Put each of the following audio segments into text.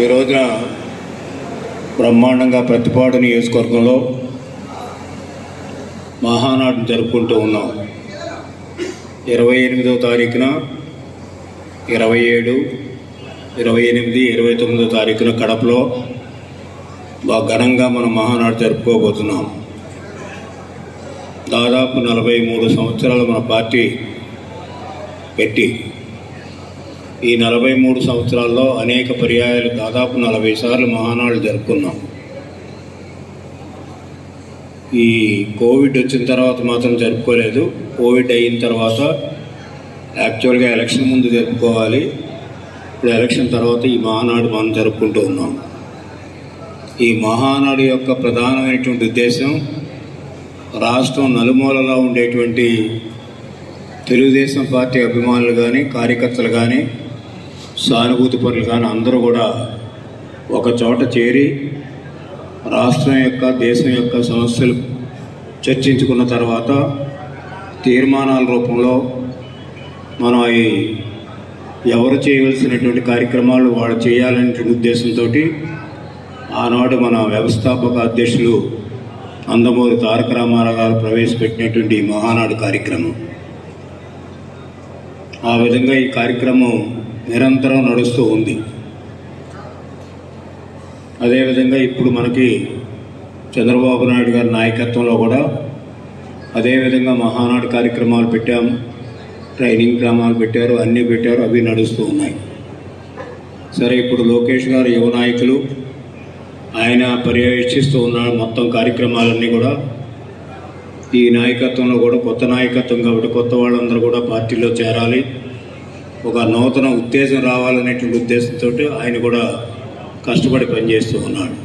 ఈ రోజున బ్రహ్మాండంగా ప్రతిపాటు నియోజకవర్గంలో మహానాడు జరుపుకుంటూ ఉన్నాం. ఇరవై ఎనిమిదో తారీఖున ఇరవై ఏడు ఇరవై ఎనిమిది ఇరవై తొమ్మిదో తారీఖున కడపలో బాగా ఘనంగా మనం మహానాడు జరుపుకోబోతున్నాం. దాదాపు నలభై మూడు సంవత్సరాలు మన పార్టీ పెట్టి ఈ నలభై మూడు సంవత్సరాల్లో అనేక పర్యాయాలు దాదాపు నలభై సార్లు మహానాడు జరుపుకున్నాం. ఈ కోవిడ్ వచ్చిన తర్వాత మాత్రం జరుపుకోలేదు. కోవిడ్ అయిన తర్వాత యాక్చువల్గా ఎలక్షన్ ముందు జరుపుకోవాలి. ఇప్పుడు ఎలక్షన్ తర్వాత ఈ మహానాడు మనం జరుపుకుంటూ ఉన్నాం. ఈ మహానాడు యొక్క ప్రధానమైనటువంటి ఉద్దేశం రాష్ట్రం నలుమూలలో ఉండేటువంటి తెలుగుదేశం పార్టీ అభిమానులు కానీ కార్యకర్తలు కానీ సానుభూతి పరులు కానీ అందరూ కూడా ఒక చోట చేరి రాష్ట్రం యొక్క దేశం యొక్క సమస్యలు చర్చించుకున్న తర్వాత తీర్మానాల రూపంలో మనం అవి ఎవరు చేయవలసినటువంటి కార్యక్రమాలు వాళ్ళు చేయాలనే ఉద్దేశంతో ఆనాడు మన వ్యవస్థాపక అధ్యక్షులు అందమూరి తారక రామారావు గారు ప్రవేశపెట్టినటువంటి మహానాడు కార్యక్రమం. ఆ విధంగా ఈ కార్యక్రమం నిరంతరం నడుస్తూ ఉంది. అదేవిధంగా ఇప్పుడు మనకి చంద్రబాబు నాయుడు గారి నాయకత్వంలో కూడా అదేవిధంగా మహానాడు కార్యక్రమాలు పెట్టాము. ట్రైనింగ్ క్రమాలు పెట్టారు అన్నీ పెట్టారు అవి నడుస్తూ ఉన్నాయి. సరే ఇప్పుడు లోకేష్ గారు యువ నాయకులు ఆయన పర్యవేక్షిస్తూ ఉన్నాడు మొత్తం కార్యక్రమాలన్నీ కూడా. ఈ నాయకత్వంలో కూడా కొత్త నాయకత్వం కాబట్టి కొత్త వాళ్ళందరూ కూడా పార్టీలో చేరాలి. ఒక నూతన ఉత్తేజం రావాలనేటువంటి ఉద్దేశంతో ఆయన కూడా కష్టపడి పనిచేస్తూ ఉన్నాడు.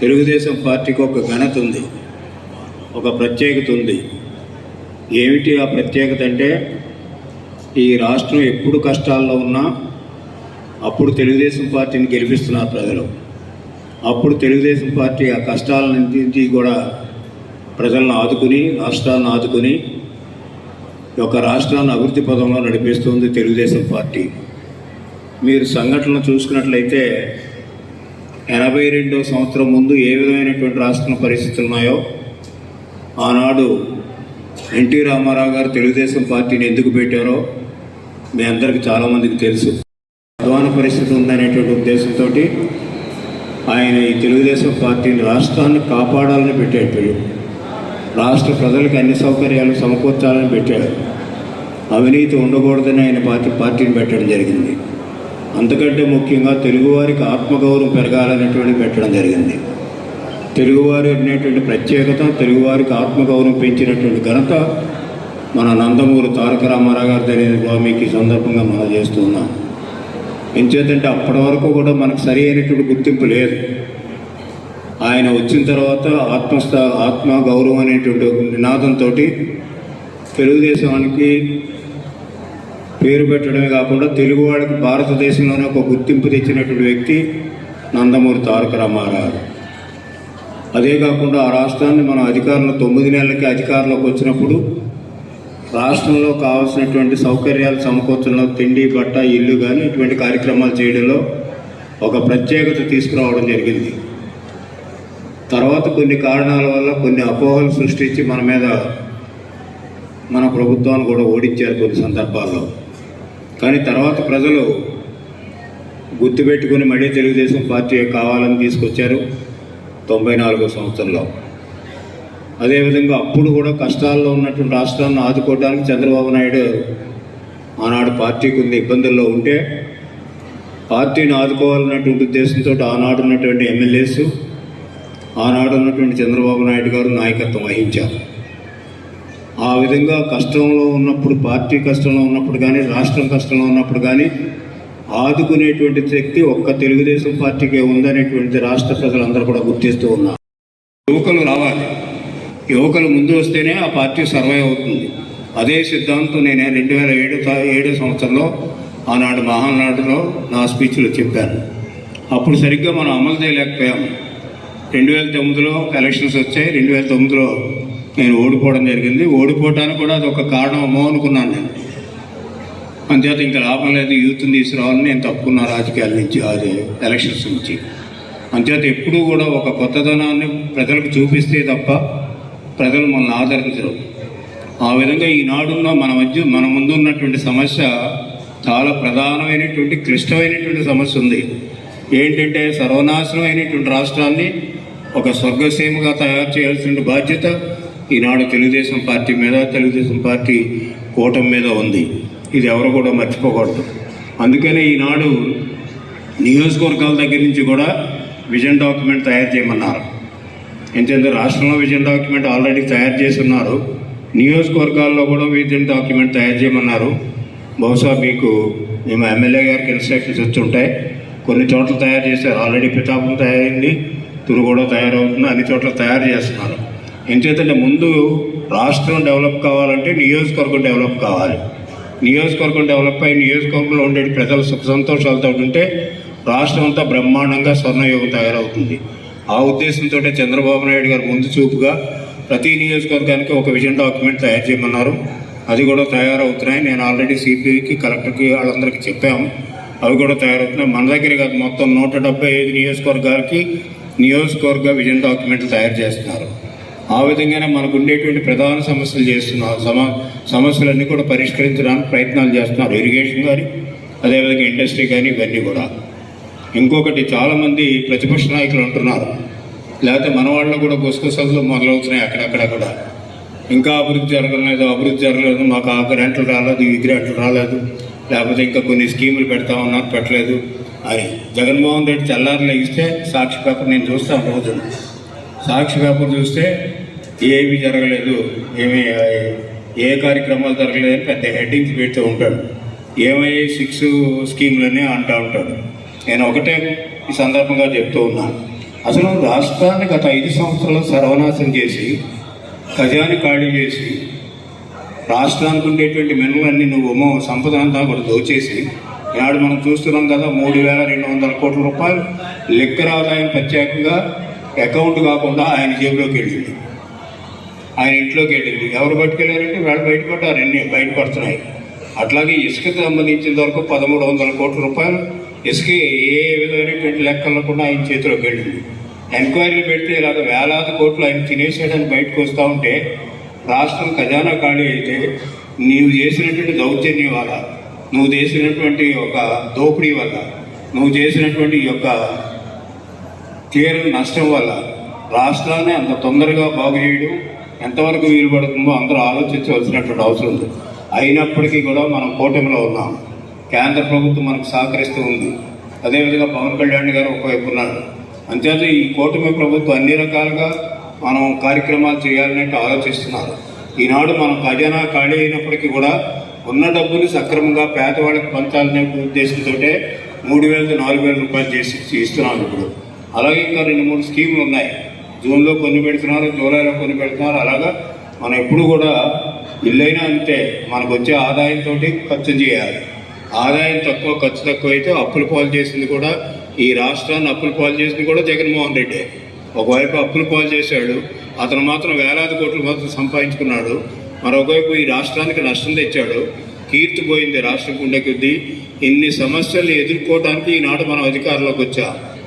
తెలుగుదేశం పార్టీకి ఒక ఘనత ఉంది ఒక ప్రత్యేకత ఉంది. ఏమిటి ఆ ప్రత్యేకత అంటే ఈ రాష్ట్రం ఎప్పుడు కష్టాల్లో ఉన్నా అప్పుడు తెలుగుదేశం పార్టీని గెలిపిస్తున్నారు ప్రజలు. అప్పుడు తెలుగుదేశం పార్టీ ఆ కష్టాలన్నింటినీ కూడా ప్రజలను ఆదుకుని రాష్ట్రాలను ఆదుకుని యొక్క రాష్ట్రాన్ని అభివృద్ధి పదంలో నడిపిస్తుంది తెలుగుదేశం పార్టీ. మీరు సంఘటనలు చూసుకున్నట్లయితే ఎనభై రెండో సంవత్సరం ముందు ఏ విధమైనటువంటి రాష్ట్ర పరిస్థితులు ఉన్నాయో ఆనాడు ఎన్టీ రామారావు గారు తెలుగుదేశం పార్టీని ఎందుకు పెట్టారో మీ అందరికీ చాలామందికి తెలుసు. అధ్వాన పరిస్థితి ఉందనేటువంటి ఉద్దేశంతో ఆయన ఈ తెలుగుదేశం పార్టీని రాష్ట్రాన్ని కాపాడాలని పెట్టేటప్పుడు రాష్ట్ర ప్రజలకు అన్ని సౌకర్యాలు సమకూర్చాలని పెట్టాడు అవినీతి ఉండకూడదని ఆయన పార్టీ పార్టీని పెట్టడం జరిగింది. అంతకంటే ముఖ్యంగా తెలుగువారికి ఆత్మగౌరవం పెరగాలనేటువంటి పెట్టడం జరిగింది. తెలుగువారి అనేటువంటి ప్రత్యేకత తెలుగువారికి ఆత్మగౌరవం పెంచినటువంటి ఘనత మన నందమూరి తారక రామారావు గారి అనేది స్వామికి సందర్భంగా మనం చేస్తున్నాం ఎంచేతంటే అప్పటి వరకు కూడా మనకు సరి అయినటువంటి గుర్తింపు లేదు. ఆయన వచ్చిన తర్వాత ఆత్మస్థ ఆత్మ గౌరవం అనేటువంటి నినాదంతో తెలుగుదేశానికి పేరు పెట్టడమే కాకుండా తెలుగువాడికి భారతదేశంలోనే ఒక గుర్తింపు తెచ్చినటువంటి వ్యక్తి నందమూరి తారక రామారావు. అదే కాకుండా ఆ రాష్ట్రాన్ని మన అధికారులు తొమ్మిది నెలలకి అధికారంలోకి వచ్చినప్పుడు రాష్ట్రంలో కావాల్సినటువంటి సౌకర్యాలు సమకూర్చడంలో తిండి బట్ట ఇల్లు కానీ ఇటువంటి కార్యక్రమాలు చేయడంలో ఒక ప్రత్యేకత తీసుకురావడం జరిగింది. తర్వాత కొన్ని కారణాల వల్ల కొన్ని అపోహలు సృష్టించి మన మీద మన ప్రభుత్వాన్ని కూడా ఓడించారు కొన్ని సందర్భాల్లో. కానీ తర్వాత ప్రజలు గుర్తుపెట్టుకుని మళ్ళీ తెలుగుదేశం పార్టీ కావాలని తీసుకొచ్చారు తొంభై నాలుగో సంవత్సరంలో. అదేవిధంగా అప్పుడు కూడా కష్టాల్లో ఉన్నటువంటి రాష్ట్రాన్ని ఆదుకోవడానికి చంద్రబాబు నాయుడు ఆనాడు పార్టీ కొన్ని ఇబ్బందుల్లో ఉంటే పార్టీని ఆదుకోవాలన్నటువంటి ఉద్దేశంతో ఆనాడు ఉన్నటువంటి ఎమ్మెల్యేస్ ఆనాడు ఉన్నటువంటి చంద్రబాబు నాయుడు గారు నాయకత్వం వహించారు. ఆ విధంగా కష్టంలో ఉన్నప్పుడు పార్టీ కష్టంలో ఉన్నప్పుడు కానీ రాష్ట్రం కష్టంలో ఉన్నప్పుడు కానీ ఆదుకునేటువంటి శక్తి ఒక్క తెలుగుదేశం పార్టీకే ఉందనేటువంటి రాష్ట్ర ప్రజలందరూ కూడా గుర్తిస్తూ ఉన్నారు. యువకులు రావాలి. యువకులు ముందు వస్తేనే ఆ పార్టీ సర్వైవ్ అవుతుంది. అదే సిద్ధాంతం నేను రెండు వేల ఏడు ఏడో సంవత్సరంలో ఆనాడు మహానాడులో నా స్పీచ్లో చెప్పాను. అప్పుడు సరిగ్గా మనం అమలు చేయలేకపోయాం రెండు వేల తొమ్మిదిలో ఎలక్షన్స్ వచ్చాయి. రెండు వేల తొమ్మిదిలో నేను ఓడిపోవడం జరిగింది. ఓడిపోవడానికి కూడా అది ఒక కారణమో అనుకున్నాను నేను. అంతేత ఇంకా లాభం లేదు. యూత్ని తీసుకురావాలని నేను తప్పుకున్న రాజకీయాల నుంచి అది ఎలక్షన్స్ నుంచి. అంతేత ఎప్పుడూ కూడా ఒక కొత్తదనాన్ని ప్రజలకు చూపిస్తే తప్ప ప్రజలు మనల్ని ఆదరించరు. ఆ విధంగా ఈనాడున్న మన మధ్య మన ముందు ఉన్నటువంటి సమస్య చాలా ప్రధానమైనటువంటి క్లిష్టమైనటువంటి సమస్య ఉంది. ఏంటంటే సర్వనాశనం అయినటువంటి రాష్ట్రాన్ని ఒక స్వర్గసీమగా తయారు చేయాల్సిన బాధ్యత ఈనాడు తెలుగుదేశం పార్టీ మీద తెలుగుదేశం పార్టీ కూటమి మీద ఉంది. ఇది ఎవరు కూడా మర్చిపోకూడదు. అందుకనే ఈనాడు నియోజకవర్గాల దగ్గర నుంచి కూడా విజన్ డాక్యుమెంట్ తయారు చేయమన్నారు. ఎందుకంటే రాష్ట్రంలో విజన్ డాక్యుమెంట్ ఆల్రెడీ తయారు చేసి ఉన్నారు నియోజకవర్గాల్లో కూడా విజన్ డాక్యుమెంట్ తయారు చేయమన్నారు. బహుశా మీకు మేము ఎమ్మెల్యే గారికి ఇన్స్ట్రక్షన్స్ వచ్చి ఉంటాయి. కొన్ని చోట్ల తయారు చేశారు ఆల్రెడీ పితాపం తయారైంది తురు కూడా తయారవుతుంది అన్ని చోట్ల తయారు చేస్తున్నారు. ఎంచేతంటే ముందు రాష్ట్రం డెవలప్ కావాలంటే నియోజకవర్గం డెవలప్ కావాలి. నియోజకవర్గం డెవలప్ అయ్యి నియోజకవర్గంలో ఉండే ప్రజలు సుఖ సంతోషాలతో ఉంటే రాష్ట్రం అంతా బ్రహ్మాండంగా స్వర్ణయోగం తయారవుతుంది. ఆ ఉద్దేశంతో చంద్రబాబు నాయుడు గారు ముందు చూపుగా ప్రతి నియోజకవర్గానికి ఒక విజన్ డాక్యుమెంట్ తయారు చేయమన్నారు. అది కూడా తయారవుతున్నాయి నేను ఆల్రెడీ సిపిఐకి కలెక్టర్కి వాళ్ళందరికీ చెప్పాము. అవి కూడా తయారవుతున్నాయి. మన దగ్గర కాదు మొత్తం నూట డెబ్బై ఐదు నియోజకవర్గాలకి నియోజకవర్గ విజన్ డాక్యుమెంట్లు తయారు చేస్తున్నారు. ఆ విధంగానే మనకు ఉండేటువంటి ప్రధాన సమస్యలు చేస్తున్నారు. సమ సమస్యలన్నీ కూడా పరిష్కరించడానికి ప్రయత్నాలు చేస్తున్నారు. ఇరిగేషన్ కానీ అదేవిధంగా ఇండస్ట్రీ కానీ ఇవన్నీ కూడా. ఇంకొకటి చాలామంది ప్రతిపక్ష నాయకులు అంటున్నారు. లేకపోతే మన వాళ్ళు కూడా గుసగుసలు మొదలవుతున్నాయి అక్కడక్కడ కూడా. ఇంకా అభివృద్ధి జరగలేదు అభివృద్ధి జరగలేదు మాకు ఆ గ్రాంట్లు రాలేదు ఈ గ్రాంట్లు రాలేదు. లేకపోతే ఇంకా కొన్ని స్కీములు పెడతా ఉన్నారు పెట్టలేదు. అని జగన్మోహన్ రెడ్డి తెల్లారులు ఇస్తే సాక్షి పేపర్ నేను చూస్తాను రోజు. సాక్షి పేపర్ చూస్తే ఏమీ జరగలేదు. ఏమి ఏ కార్యక్రమాలు జరగలేదని పెద్ద హెడ్డింగ్స్ పెడుతూ ఉంటాడు. ఏమయ్యే సిక్స్ స్కీములని అంటూ ఉంటాడు. నేను ఒకటే ఈ సందర్భంగా చెప్తూ ఉన్నాను అసలు రాష్ట్రాన్ని గత ఐదు సంవత్సరాలు సర్వనాశం చేసి ఖజాని ఖాళీ చేసి రాష్ట్రానికి ఉండేటువంటి మినరలన్నీ నువ్వు ఉమో సంపద అంతా కూడా దోచేసి ఈనాడు మనం చూస్తున్నాం కదా మూడు వేల రెండు వందల కోట్ల రూపాయలు లెక్కల ఆదాయం ప్రత్యేకంగా అకౌంట్ కాకుండా ఆయన జేబులోకి వెళ్ళింది. ఆయన ఇంట్లోకి వెళ్ళింది. ఎవరు పట్టుకెళ్ళారంటే వాళ్ళు బయటపడ్డారు అన్ని బయటపడుతున్నాయి. అట్లాగే ఇసుకకు సంబంధించిన వరకు పదమూడు వందల కోట్ల రూపాయలు ఇసుక ఏ విధమైనటువంటి లెక్కల్లో కూడా ఆయన చేతిలోకి వెళ్ళింది. ఎంక్వైరీలు పెడితే ఇలాగ వేలాది కోట్లు ఆయన తినేసేయడానికి బయటకు వస్తూ ఉంటే రాష్ట్రం ఖజానా ఖాళీ అయితే నీవు చేసినటువంటి దౌర్జన్యం వల్ల నువ్వు చేసినటువంటి ఒక దోపిడీ వల్ల నువ్వు చేసినటువంటి యొక్క తీరని నష్టం వల్ల రాష్ట్రాన్ని అంత తొందరగా బాగు చేయడం ఎంతవరకు వీలు పడుతుందో అందరూ ఆలోచించవలసినటువంటి అవసరం ఉంది. అయినప్పటికీ కూడా మనం కూటమిలో ఉన్నాం. కేంద్ర ప్రభుత్వం మనకు సహకరిస్తూ ఉంది. అదేవిధంగా పవన్ కళ్యాణ్ గారు ఒకవైపు ఉన్నారు. అంతేత ఈ కూటమి ప్రభుత్వం అన్ని రకాలుగా మనం కార్యక్రమాలు చేయాలని ఆలోచిస్తున్నారు ఈనాడు మనం ఖజానా ఖాళీ అయినప్పటికీ కూడా ఉన్న డబ్బులు సక్రమంగా పేదవాళ్ళకి పంచాలనే ఉద్దేశంతో మూడు వేలతో నాలుగు వేల రూపాయలు చేసి ఇస్తున్నాం ఇప్పుడు. అలాగే ఇంకా రెండు మూడు స్కీములు ఉన్నాయి. జూన్లో కొన్ని పెడుతున్నారు జూలైలో కొన్ని పెడుతున్నారు. అలాగా మనం ఎప్పుడు కూడా ఇల్లైనా అంతే మనకు వచ్చే ఆదాయంతో ఖర్చు చేయాలి. ఆదాయం తక్కువ ఖర్చు తక్కువ అయితే అప్పులు పాలు చేసింది కూడా ఈ రాష్ట్రాన్ని అప్పులు పాలు చేసింది కూడా జగన్మోహన్ రెడ్డి. ఒకవైపు అప్పులు పాలు చేశాడు అతను మాత్రం వేలాది కోట్లు మాత్రం సంపాదించుకున్నాడు మరొకవైపు ఈ రాష్ట్రానికి నష్టం తెచ్చాడు. కీర్తి పోయింది రాష్ట్రం గుండె కొద్దీ. ఇన్ని సమస్యలు ఎదుర్కోవడానికి ఈనాడు మనం అధికారంలోకి వచ్చాం.